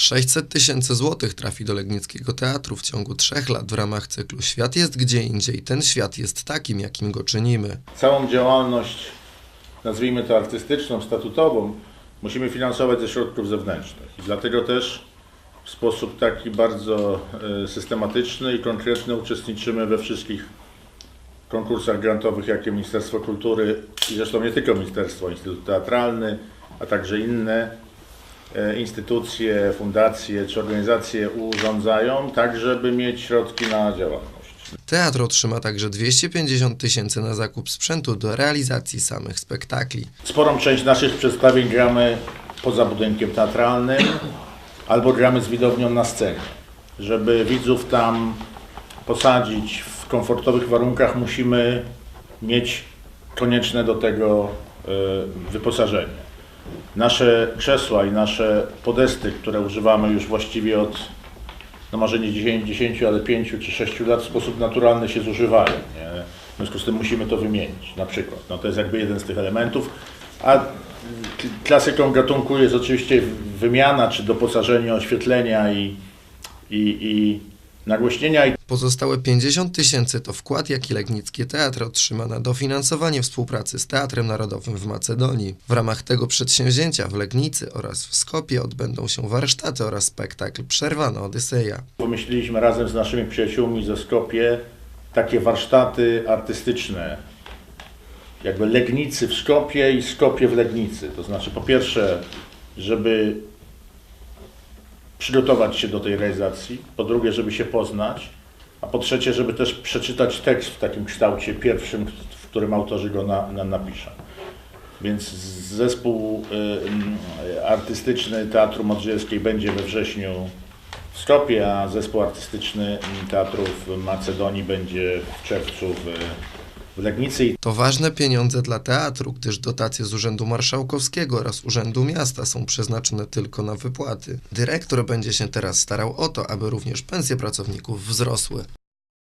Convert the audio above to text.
600 tysięcy złotych trafi do Legnickiego Teatru w ciągu trzech lat w ramach cyklu Świat jest gdzie indziej, ten świat jest takim, jakim go czynimy. Całą działalność, nazwijmy to artystyczną, statutową, musimy finansować ze środków zewnętrznych. Dlatego też w sposób taki bardzo e, systematyczny i konkretny uczestniczymy we wszystkich konkursach grantowych, jakie Ministerstwo Kultury i zresztą nie tylko Ministerstwo, Instytut Teatralny, a także inne instytucje, fundacje czy organizacje urządzają, tak żeby mieć środki na działalność. Teatr otrzyma także 250 tysięcy na zakup sprzętu do realizacji samych spektakli. Sporą część naszych przedstawień gramy poza budynkiem teatralnym albo gramy z widownią na scenie. Żeby widzów tam posadzić w komfortowych warunkach, musimy mieć konieczne do tego e, wyposażenie. Nasze krzesła i nasze podesty, które używamy już właściwie od, no może nie 10, 10 ale 5 czy 6 lat, w sposób naturalny się zużywają. Nie? W związku z tym musimy to wymienić, na przykład. No to jest jakby jeden z tych elementów. A klasyką gatunku jest oczywiście wymiana czy doposażenie oświetlenia i, i, i nagłośnienia. I Pozostałe 50 tysięcy to wkład, jaki Legnicki Teatr otrzyma na dofinansowanie współpracy z Teatrem Narodowym w Macedonii. W ramach tego przedsięwzięcia w Legnicy oraz w Skopie odbędą się warsztaty oraz spektakl Przerwana Odyseja. Pomyśleliśmy razem z naszymi przyjaciółmi ze Skopie takie warsztaty artystyczne, jakby Legnicy w Skopie i Skopie w Legnicy. To znaczy, po pierwsze, żeby przygotować się do tej realizacji, po drugie, żeby się poznać, a po trzecie, żeby też przeczytać tekst w takim kształcie pierwszym, w którym autorzy go na, na, napiszą. Więc zespół y, y, artystyczny Teatru Modrzejewskiej będzie we wrześniu w Skopie, a zespół artystyczny Teatru w Macedonii będzie w czerwcu w, w Legnicy. To ważne pieniądze dla teatru, gdyż dotacje z Urzędu Marszałkowskiego oraz Urzędu Miasta są przeznaczone tylko na wypłaty. Dyrektor będzie się teraz starał o to, aby również pensje pracowników wzrosły.